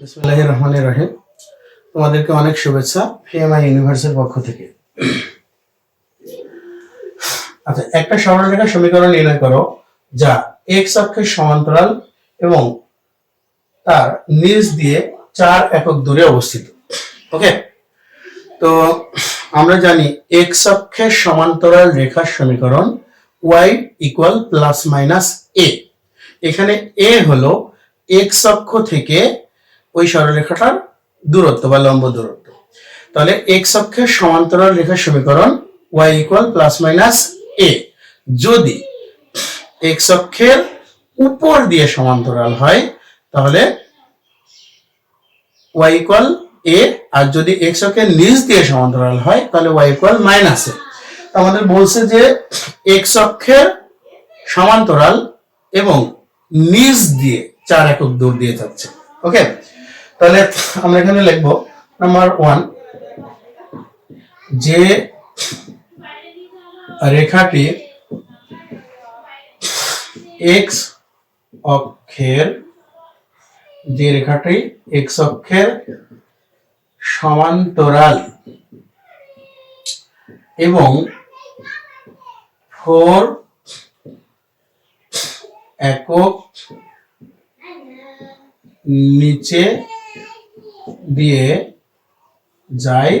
বিসমুল্লাহ রহমান রহিম। তোমাদেরকে অনেক শুভেচ্ছা ফিএমআই ইউনিভার্সের পক্ষ থেকে। আচ্ছা একটা সরলরেখা সমীকরণ নির্ণয় করো, যা এক্স অক্ষের সমান্তরাল এবং তার নিচ দিয়ে চার একক দূরে অবস্থিত। ওকে তো আমরা জানি এক্স অক্ষের সমান্তরাল রেখার সমীকরণ Y equal plus minus A এখানে এ হলো এক্স অক্ষ থেকে ওই সরলরেখাটার দূরত্ব বা লম্ব দূরত্ব। তাহলে এক্স অক্ষের সমান্তরাল রেখার সমীকরণ Y equal plus minus A যদি এক্স অক্ষের উপর দিয়ে সমান্তরাল হয়, তাহলে ওয়াই ইকুয়াল এ আর যদি এক্স অক্ষের নিচ দিয়ে সমান্তরাল হয়, তাহলে ওয়াই ইকুয়াল মাইনাস এ আমাদের বলছে যে এক্স অক্ষের সমান্তরাল এবং নিচ দিয়ে চার একক দূর দিয়ে যাচ্ছে। ওকে তাহলে আমরা এখানে লিখব নাম্বার ওয়ান যে রেখাটি এক্স অক্ষের, যে রেখাটি এক্স অক্ষের সমান্তরাল এবং ফোর একক নিচে দিয়ে যায়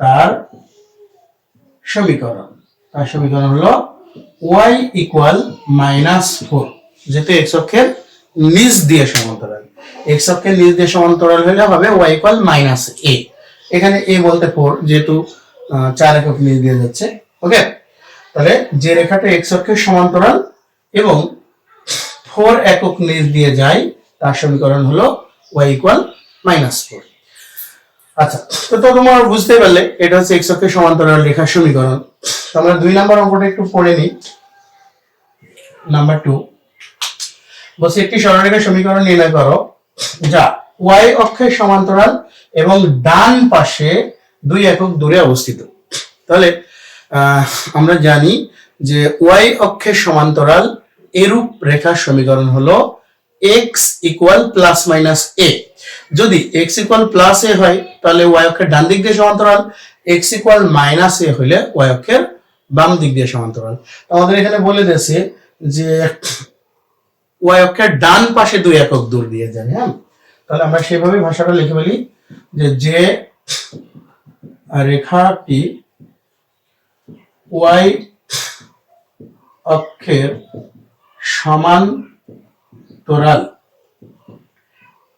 তার সমীকরণ। তার সমীকরণ হলো ওয়াই ইকুয়াল মাইনাস ফোর যেহেতু এক্স অক্ষের নিচ দিয়ে সমান্তরাল। এক্স অক্ষের নিচ দিয়ে সমান্তরাল হলে হবে ওয়াই ইকুয়াল মাইনাস এ এখানে এ বলতে ফোর যেহেতু চার একক নিচ দিয়ে যাচ্ছে। ওকে তাহলে যে রেখাটা এক্স অক্ষের সমান্তরাল এবং ফোর একক নিচ দিয়ে যায়, তার সমীকরণ হলো ওয়াই ইকুয়াল মাইনাস ফোর আচ্ছা তো তো তোমার বুঝতে পারলে, এটা হচ্ছে এক্স অক্ষের সমান্তরাল রেখার সমীকরণ। আমরা দুই নাম্বার অঙ্কটা একটু পড়ে নিই। নাম্বার টু বলছি, একটি সরলরেখার সমীকরণ নির্ণয় করো, যা ওয়াই অক্ষের সমান্তরাল এবং ডান পাশে দুই একক দূরে অবস্থিত। তাহলে আমরা জানি যে ওয়াই অক্ষের সমান্তরাল এরূপ রেখার সমীকরণ হলো X equal plus minus A যদি এক্স ইকুয়াল প্লাস এ হয়, তাহলে ওয়াই অক্ষের ডান দিক দিয়ে সমান্তরাল এক্স ইকুয়াল মাইনাস এ হইলে ওয়াই অক্ষের বাম দিক দিয়ে সমান্তরাল। আমাদের এখানে বলে দিয়েছে যে ওয়াই অক্ষের ডান পাশে দুই একক দূর দিয়ে যাবে হ্যাঁ? তাহলে আমরা সেভাবে ভাষাটা লিখে বলি যে যে রেখাটি ওয়াই অক্ষের সমান্তরাল।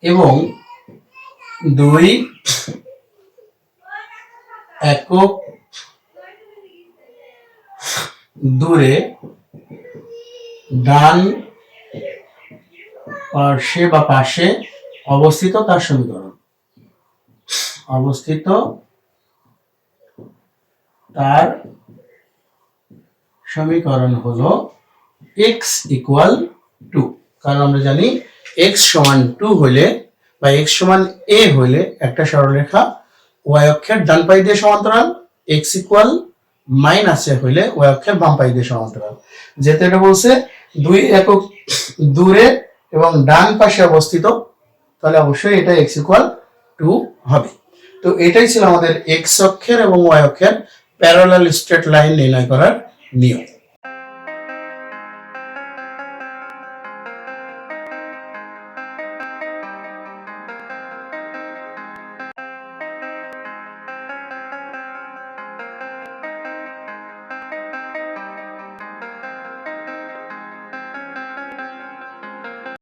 এবং দুই একক দূরে ডান পার্শ্বে বা পাশে অবস্থিত তার সমীকরণ। অবস্থিত তার সমীকরণ হলো এক্স ইকুয়াল টু কারণ আমরা জানি এক্স সমান টু হলে বা এক্স সমান এ হলে একটা সরলরেখা ওয়াই অক্ষের ডান পাই দিয়ে সমান্তরাল এক্স ইকুয়াল মাইনাস এ হইলে ওয়াই অক্ষের বাম পাই দিয়ে সমান্তরাল। যেহেতু এটা বলছে দুই একক দূরে এবং ডান পাশে অবস্থিত, তাহলে অবশ্যই এটা এক্স ইকুয়াল টু হবে। তো এটাই ছিল আমাদের এক্স অক্ষের এবং ওয়াই অক্ষের প্যারালাল স্ট্রেট লাইন নির্ণয় করার নিয়ম।